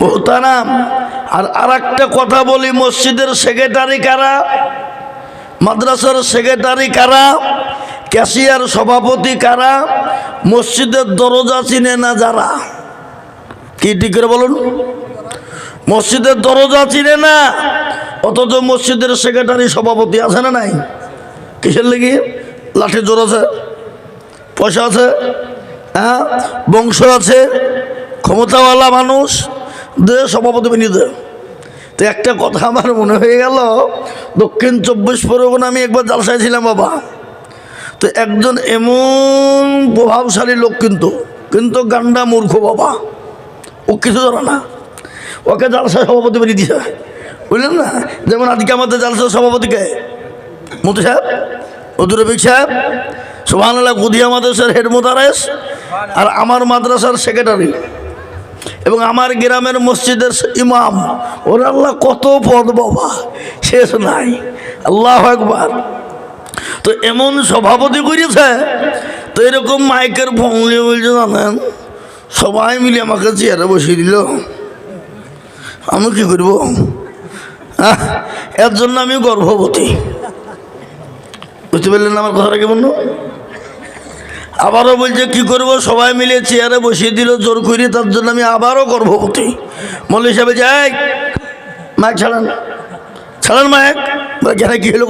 মোহতারাম আর আর একটা কথা বলি, মসজিদের সেক্রেটারি কারা? মাদ্রাসার সেক্রেটারি কারা? ক্যাশিয়ার সভাপতি কারা? মসজিদের দরজা চিনে না যারা? কি ঠিক করে বলুন? মসজিদের দরজা চিনে না, অথচ মসজিদের সেক্রেটারি সভাপতি আছে না নাই? কিসের লেগে? লাঠি জোর আছে? পয়সা আছে? হ্যাঁ? বংশ আছে? ক্ষমতাওয়ালা মানুষ? দে, সভাপতি বানিয়ে দে। তো একটা কথা আমার মনে হয়ে গেল, দক্ষিণ চব্বিশ পরগনা আমি একবার জালসায় ছিলাম বাবা। তো একজন এমন প্রভাবশালী লোক কিন্তু কিন্তু গান্ডা মূর্খ বাবা। ও কিছু জানে না। ওকে জালসায় সভাপতি বানিয়ে দিছে বুঝলেন না? যেমন আজকে আমাদের জালসার সভাপতিকে মতো সাহেব অদুরবিক সাহেব সোহান আল্লাহ গুদিয়া মাদ্রাসার হেড মোদারেস আর আমার মাদ্রাসার সেক্রেটারি। এবং আমার গ্রামের মসজিদের ইমাম, ওর আল্লাহ কত পদ বাবা, শেষ নাই। আল্লাহ একবার তো এমন সভাপতি করেছে, তো এরকম মাইকের বলছে, জানেন, সবাই মিলে আমাকে চেয়ারে বসিয়ে দিল। আমি কি করব? এর জন্য আমি গর্ভবতী। বুঝতে পারলেন আমার কথাটা কি কেমন আবারও বলছে, কি করব? সবাই মিলে চেয়ারে বসিয়ে দিল, জোর করে তার জন্য আমি আবারও গর্ভবতী। মল্ল হিসাবে যাই মাইক ছাড়ান ছাড়ান মাইক। বলে কেন কি হলো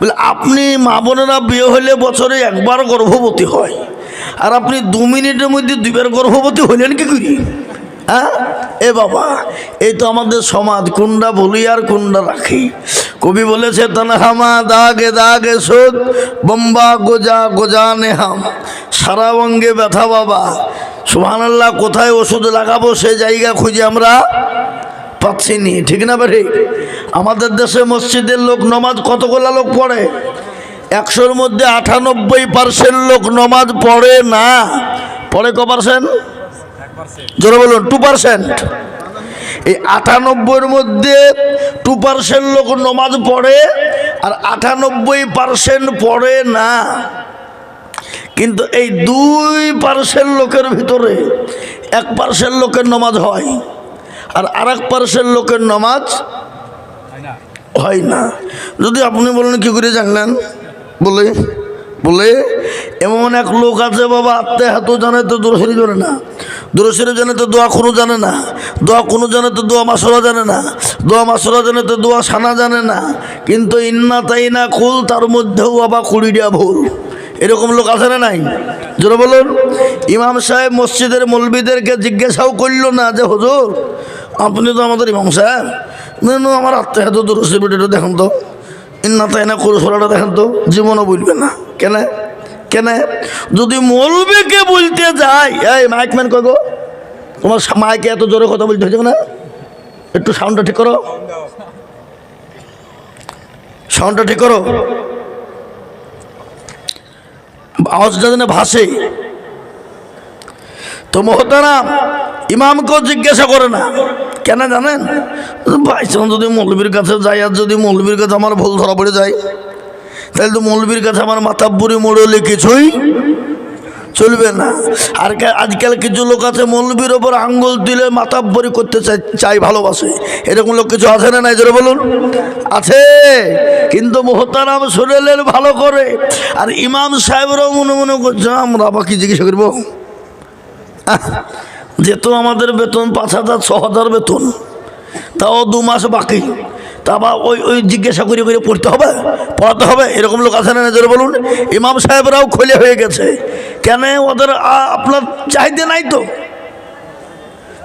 বলে, আপনি মা বোনেরা বিয়ে হলে বছরে একবার গর্ভবতী হয়, আর আপনি দু মিনিটের মধ্যে দুবার গর্ভবতী হলেন কি করি? হ্যাঁ এ বাবা, এই তো আমাদের সমাজ কুন্ডা বলি আর কুন্ডা রাখি। কবি বলেছে তনহামা দাগে দাগে সোদ বম্বা গোজা গোজা নেহাম সারা অঙ্গে ব্যথা বাবা। সুবহানাল্লাহ কোথায় ওষুধ লাগাবো সে জায়গা খুঁজে আমরা পাচ্ছি নি। ঠিক না বা ঠিক আমাদের দেশে মসজিদের লোক নমাজ কতগুলা লোক পড়ে? একশোর মধ্যে আটানব্বই পার্সেন্ট লোক নমাজ পড়ে না। পড়ে ক পার্সেন্ট। জোরে বলুন টু পার্সেন্ট? এই আটানব্বইয়ের মধ্যে টু পার্সেন্ট লোক নমাজ পড়ে আর আটানব্বই পার্সেন্ট পড়ে না। কিন্তু এই দুই পার্সেন্ট লোকের ভিতরে এক পার্সেন্ট লোকের নমাজ হয় আর আর এক পার্সেন্ট লোকের নমাজ হয় না। যদি আপনি বলেন, কি করে জানলেন? বলে বলে, এমন এক লোক আছে বাবা, আত্মে হাত জানে তো দূরশরী জানে না। দূরশরী জানে তো দোয়া কোনো জানে না। দোয়া কোনো জানে তো দোয়া মাসরা জানে না। দোয়া মাসরা জানে তো দোয়া সানা জানে না। কিন্তু ইন্না তাই না কুল তার মধ্যেও আবার কুড়িটা ভুল। এরকম লোক আছে না নাই? জোরে বলুন। ইমাম সাহেব মসজিদের মলবিদেরকে জিজ্ঞাসাও করল না যে হুজুর আপনি তো আমাদের ইমাম সাহেব। না না, আমার আত্মীয় তো ভিডিওটা দেখুন তো। ইন্না তাই না করে সোলাটা দেখেন তো। জীবনও বলবে না। কেন? কেন? যদি মলবিকে বলতে যাই, এই মাইক ম্যান কই গো? তোমার মাইকে এত জোরে কথা বলতে হয়েছে না একটু সাউন্ডটা ঠিক করো। সাউন্ডটা ঠিক করো। আওয়াজটা যেন ভাসে। তো মহতারাম ইমামকেও জিজ্ঞাসা করে না। কেন জানেন? ভাইসান যদি মৌলবীর কাছে যাই আর যদি মৌলবীর কাছে আমার ভুল ধরা পড়ে যায় তাহলে তো মৌলবীর কাছে আমার মাথাব্বুরি মোড়লে কিছুই চলবে না। আর আজকাল কিছু লোক আছে মৌলবীর ওপর আঙ্গুল দিলে মাথাব্বরি করতে চাই চাই ভালোবাসে। এরকম লোক কিছু আছে না নাই? জোরে বলুন। আছে। কিন্তু মোহতারাম শরীরের ভালো করে। আর ইমাম সাহেবরাও মনে মনে করছে আমরা আবার কি জিজ্ঞাসা করব। আহ, যেত আমাদের বেতন পাঁচ হাজার ছ হাজার বেতন তাও দু মাস বাকি। তা আবার ওই ওই জিজ্ঞাসা করে করে পড়তে হবে, পড়াতে হবে। এরকম লোক আছে না নজরে বলুন। ইমাম সাহেবরাও খোলে হয়ে গেছে। কেন ওদের আপনার চাহিদা নাই তো?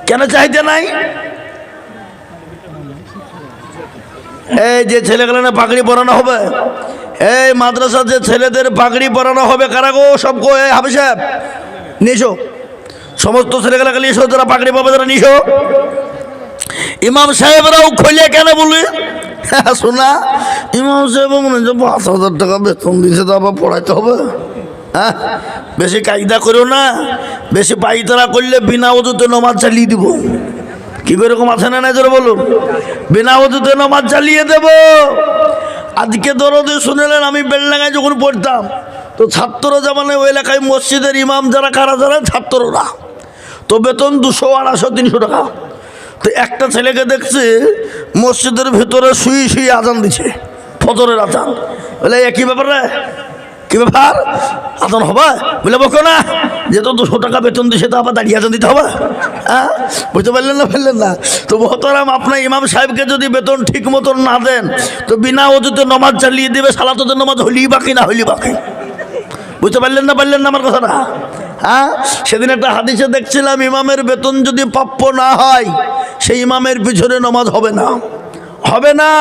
কেন চাহিদা নাই? এই যে ছেলেগুলো না পাগড়ি পরানো হবে। এই মাদ্রাসার যে ছেলেদের পাগড়ি পরানো হবে, কারা গো সব গো? হাফি সাহেব নিশো সমস্ত ছেলেগুলোকে নিশো যারা পাগড়ি পাবে তারা নিশো ইমাম সাহেবরাও খোলে কেন বলি? হ্যাঁ, শোনা ইমাম সাহেব মনে হচ্ছে পাঁচ হাজার টাকা বেতন দিয়েছে তো আবার পড়াইতে হবে। হ্যাঁ বেশি কায়দা করো না বেশি পাইতারা করলে বিনা ওজুতে নমাজ চালিয়ে দিব। কি করে এরকম আছে না নজর বলুন? বিনা ওজুতে নমাজ চালিয়ে দেব। আজকে দরদে শুনেলেন আমি বেলডাঙ্গায় যখন পড়তাম তো ছাত্র জামানে ওই এলাকায় মসজিদের ইমাম যারা কারা যারা ছাত্ররা। তো বেতন দুশো আড়াইশো তিনশো টাকা। তো একটা ছেলেকে দেখছে মসজিদের ভেতরে শুয়ে শুয়ে আজান দিছে, ফজরের আজান। বলে একই ব্যাপার রে? কি ব্যাপার? আজান হবে? বলে, বকো না, যেহেতু দুশো টাকা বেতন দিছে, তো আবার দাঁড়িয়ে আজান দিতে হবে। হ্যাঁ? বুঝতে পারলেন না পারলেন না? তো মহতরাম আপনার ইমাম সাহেবকে যদি বেতন ঠিক মতন না দেন, তো বিনা অজুতে নমাজ চালিয়ে দেবে, সালাতদের নমাজ হলি বাকি না হলি বাকি। বুঝতে পারলেন না পারলেন না আমার কথাটা? হ্যাঁ? সেদিন একটা হাদিসে দেখছিলাম, ইমামের বেতন যদি প্রাপ্য না হয়, সেই ইমামের পিছনে নমাজ হবে না। হবে না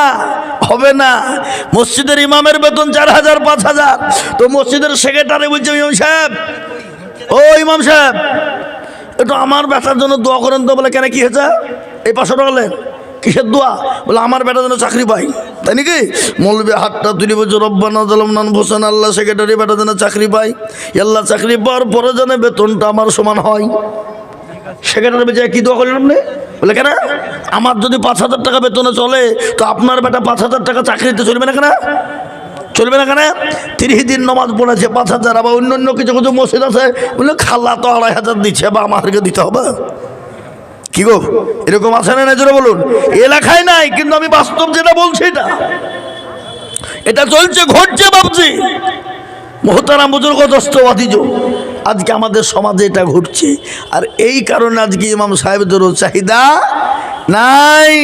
হবে না। মসজিদের ইমামের বেতন চার হাজার, পাঁচ হাজার। তো মসজিদের সেক্রেটারি বলছে, ইমাম সাহেব, ও ইমাম সাহেব, একটু আমার বেটার জন্য দোয়া করেন তো বলে কেন কি হয়েছে? এই পাঁচশো টাকা কিসের দোয়া? বলে, আমার বেটা যেন চাকরি পাই তাই নাকি? মৌলবি, হাতটা তুলি বলছে, রব্বানা জালাম নান হোসেন আল্লাহ সেক্রেটারি বেটা যেন চাকরি পাই আল্লাহ চাকরি পাওয়ার পরে যেন বেতনটা আমার সমান হয়। সেক্রেটারি বেঁচে কি দোয়া করলেন আপনি? বলে, কেন? আমার যদি পাঁচ হাজার টাকা বেতনে চলে, তো আপনার বেটা পাঁচ হাজার টাকা চাকরিতে চলবে না কেন? চলবে না কেন? তিরিশ দিন নমাজ পড়েছে, পাঁচ হাজার, আবার অন্য অন্য কিছু কিছু মসজিদ আছে। বলে খাল্লা তো আড়াই হাজার দিচ্ছে, বা আমাদেরকে দিতে হবে। কি গো? এরকম আছে না জোরে বলুন। এলাকায় নাই, কিন্তু আমি বাস্তব যেটা বলছি এটা। এটা চলছে, ঘটছে, ভাবছি। মহতারাম বুজুর্গ দস্তবাদিজ আজকে আমাদের সমাজে এটা ঘটছে। আর এই কারণে আজকে ইমাম সাহেবদেরও চাহিদা নাই।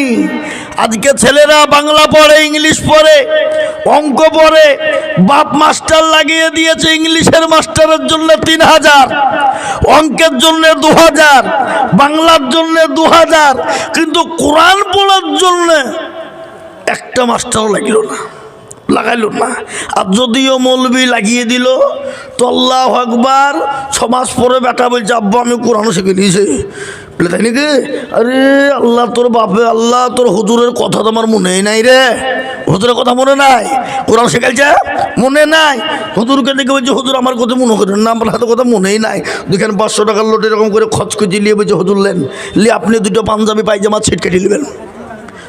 আজকে ছেলেরা বাংলা পড়ে, ইংলিশ পড়ে। অঙ্ক পড়ে বাপ মাস্টার লাগিয়ে দিয়েছে ইংলিশের মাস্টারের জন্য তিন হাজার অঙ্কের জন্য দু হাজার বাংলার জন্য দু হাজার কিন্তু কোরআন পড়ার জন্য একটা মাস্টারও লাগিল না, লাগাইল না। আর যদিও মৌলবি লাগিয়ে দিল, তো আল্লাহ আকবার, ছমাস পরে বেটা বলছে, আব্বা, আমি কোরআন শিখে নিয়েছি বলে, তাই নাকি? আরে আল্লাহ তোর বাপে, আল্লাহ তোর হুজুরের কথা তো আমার মনেই নাই রে। হুজুরের কথা মনে নাই? কোরআন শেখাইছে? মনে নাই? হুজুরকে দেখে বলছে, হুজুর, আমার কথা মনে করেন না, আমার হাতে কথা মনেই নাই। দেখেন পাঁচশো টাকার লোট এরকম করে খচখচি নিয়ে বলছে, হুজুর, লেন, লি, আপনি দুটো পাঞ্জাবি পায়জামা ছিট কেটে নেবেন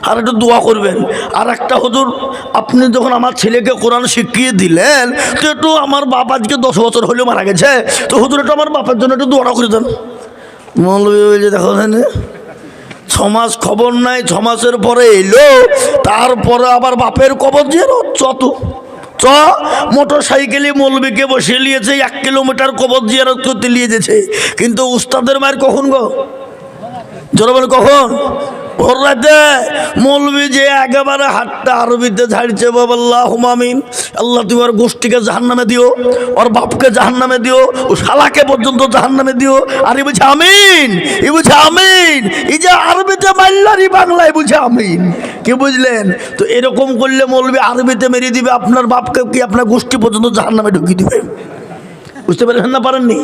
আর একটু দোয়া করবেন। আর একটা হুজুর, আপনি যখন আমার ছেলেকে কোরআন শিখিয়ে দিলেন, তো একটু আমার বাপ আজকে দশ বছর হলেও মারা গেছে। তো হুজুর, একটু আমার বাপের জন্য একটু দোয়াটা করে দেন। মৌলবী বলছে দেখো ছমাস খবর নাই, ছমাসের পরে এলো, তারপরে আবার বাপের কবর যে চত চ মোটর সাইকেলে মৌলবীকে বসিয়ে নিয়েছে, এক কিলোমিটার কবর জিয়ারত করতে নিয়ে যেছে কিন্তু উস্তাদের মায়ের কখন গো? জনবেন কখন? রাতে মৌলবি যে একেবারে হাতটা আরবিতে ঝাড়ছে বাবাল্লাহ হুমামিন আল্লাহ তুমি ওর গোষ্ঠীকে জাহান নামে দিও, ওর বাপকে জাহান নামে দিও, ও শালাকে পর্যন্ত জাহান নামে দিও। আর এই বুঝে আমিন এই বুঝে আমিন এই যে আরবিতে মারলারি বাংলায় বুঝে আমিন। কি বুঝলেন? তো এরকম করলে মৌলবি আরবিতে মেরে দিবে, আপনার বাপকে কি আপনার গোষ্ঠী পর্যন্ত জাহান নামে ঢুকিয়ে দিবে? বুঝতে পেরেছেন না পারেননি?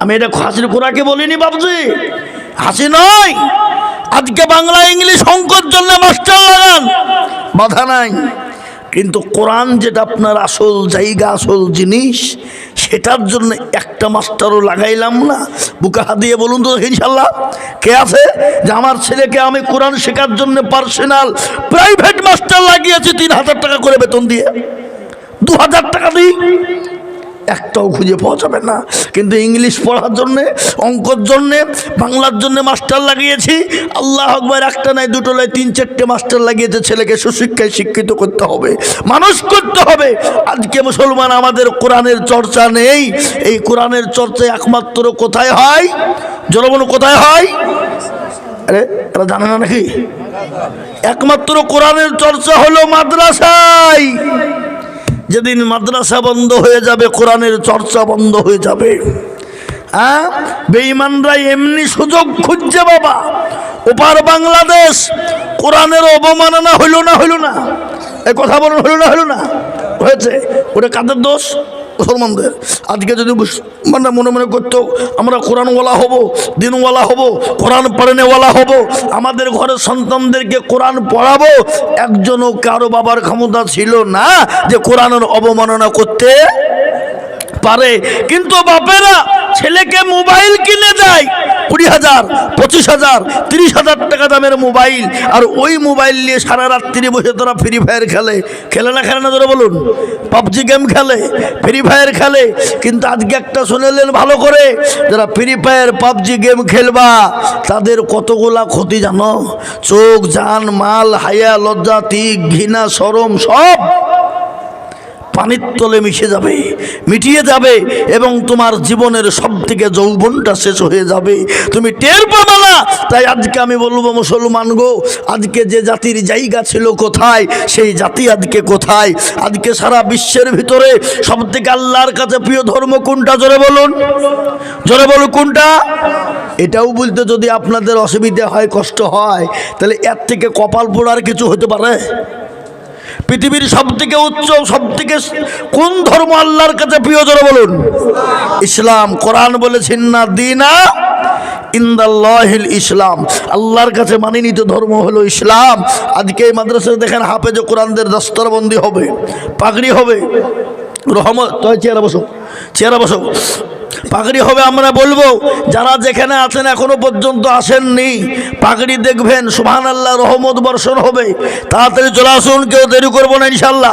আমি এটা হাসির কোরআকে বলিনি বাবজি হাসি নয়। আজকে বাংলা ইংলিশ অঙ্কর জন্য মাস্টার লাগান। বাধা নাই। কিন্তু কোরআন যেটা আপনার আসল জায়গা, আসল জিনিস, সেটার জন্য একটা মাস্টারও লাগাইলাম না। বুকে হাত দিয়ে বলুন তো ইনশাল্লাহ কে আছে? যে আমার ছেলেকে আমি কোরআন শেখার জন্য পার্সোনাল, প্রাইভেট মাস্টার লাগিয়েছি, তিন হাজার টাকা করে বেতন দিয়ে। দু হাজার টাকা দিই। একটাও খুঁজে পাওয়া যাবে না। কিন্তু ইংলিশ পড়ার জন্যে, অঙ্কর জন্যে, বাংলার জন্য মাস্টার লাগিয়েছি। আল্লাহ আকবর, একটা নাই, দুটো নয় তিন চারটে মাস্টার লাগিয়েছে, ছেলেকে সুশিক্ষায় শিক্ষিত করতে হবে, মানুষ করতে হবে। আজকে মুসলমান, আমাদের কোরআনের চর্চা নেই। এই কোরআনের চর্চা একমাত্র কোথায় হয়? জনগণ কোথায় হয়? আরে জানে না নাকি? একমাত্র কোরআনের চর্চা হলো মাদ্রাসায়। যেদিন মাদ্রাসা বন্ধ হয়ে যাবে, কোরআনের চর্চা বন্ধ হয়ে যাবে। হ্যাঁ? বেঈমানরা এমনি সুযোগ খুঁজছে, বাবা। ওপার বাংলাদেশ, কোরআনের অবমাননা হইল না হইল না। এ কথা বলুন, হইল না হইল না। হয়েছে? ওটা কাদের দোষ? মুসলমানদের। আজকে যদি মানে মনে মনে করতো, আমরা কোরআনওয়ালা হব, দিনওয়ালা হব, কোরআন পড়ানেওয়ালা হব, আমাদের ঘরের সন্তানদেরকে কোরআন পড়াবো, একজনও কারও বাবার ক্ষমতা ছিল না যে কোরআনের অবমাননা করতে পারে। কিন্তু বাপেরা ছেলেকে মোবাইল কিনে দেয় হাজার, পঁচিশ হাজার, তিরিশ হাজার টাকা দামের মোবাইল। আর ওই মোবাইল নিয়ে সারা রাত্রি বসে তোরা ফ্রি ফায়ার খেলে। খেলে না খেলে না তোরা বলুন? পাবজি গেম খেলে ফ্রি ফায়ার খেলে। কিন্তু আজকে একটা শুনেলেন ভালো করে, যারা ফ্রি ফায়ার পাবজি গেম খেলবা, তাদের কতগুলা ক্ষতি জানো? চোখ, জান, মাল, হায়া, লজ্জা, তিক, ঘৃণা সরম সব পানির তলে মিশে যাবে, মিটিয়ে যাবে এবং তোমার জীবনের সব থেকে যৌবনটা শেষ হয়ে যাবে। তুমি টের পাবে না। তাই আজকে আমি বলব, মুসলমান গো, আজকে যে জাতির জায়গা ছিল কোথায়, সেই জাতি আজকে কোথায়? আজকে সারা বিশ্বের ভিতরে সব থেকে আল্লাহর কাছে প্রিয় ধর্ম কোনটা? জোরে বলুন। জোরে বলুন কোনটা? এটাও বলতে যদি আপনাদের অসুবিধা হয়, কষ্ট হয়, তাহলে এর থেকে কপাল পোড়ার কিছু হতে পারে? পৃথিবীর সব থেকে উচ্চ সব থেকে কোন ধর্ম আল্লাহর কাছে প্রিয় জোরে বলুন? ইসলাম, কোরআন বলেছেন না, দিনা ইন্দাল্লাহিল ইসলাম। আল্লাহর কাছে মানিনীত ধর্ম হলো ইসলাম। আজকে এই মাদ্রাসায় দেখেন হাফেজ কোরআনদের দস্তরবন্দি হবে, পাগড়ি হবে। রহমত। চেয়ারা বসো চেয়ারা বসো। পাগড়ি হবে আমরা বলব। যারা যেখানে আছেন এখনও পর্যন্ত আসেননি, পাগড়ি দেখবেন সুহান আল্লাহ রহমত বর্ষণ হবে। তাড়াতাড়ি চলে আসুন, কেউ দেরি করব না ইনশাল্লাহ